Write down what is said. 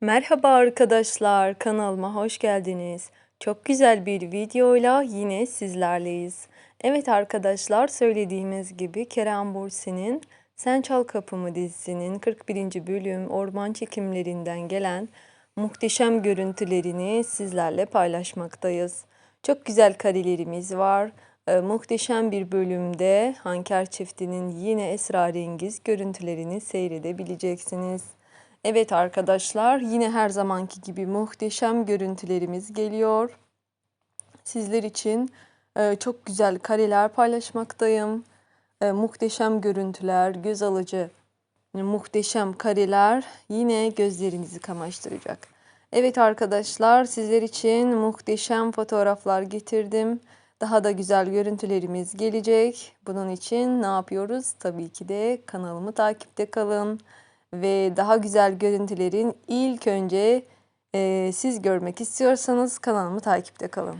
Merhaba arkadaşlar, kanalıma hoş geldiniz. Çok güzel bir videoyla yine sizlerleyiz. Evet arkadaşlar, söylediğimiz gibi Kerem Bürsin'in Sen Çal Kapımı dizisinin 41. bölüm orman çekimlerinden gelen muhteşem görüntülerini sizlerle paylaşmaktayız. Çok güzel karelerimiz var. Ee, muhteşem bir bölümde Hanker çiftinin yine esrarengiz görüntülerini seyredebileceksiniz. Evet arkadaşlar yine her zamanki gibi muhteşem görüntülerimiz geliyor. Sizler için e, çok güzel kareler paylaşmaktayım. E, muhteşem görüntüler, göz alıcı e, muhteşem kareler yine gözlerinizi kamaştıracak. Evet arkadaşlar sizler için muhteşem fotoğraflar getirdim. Daha da güzel görüntülerimiz gelecek. Bunun için ne yapıyoruz? Tabii ki de kanalımı takipte kalın ve daha güzel görüntülerin ilk önce e, siz görmek istiyorsanız kanalımı takipte kalın.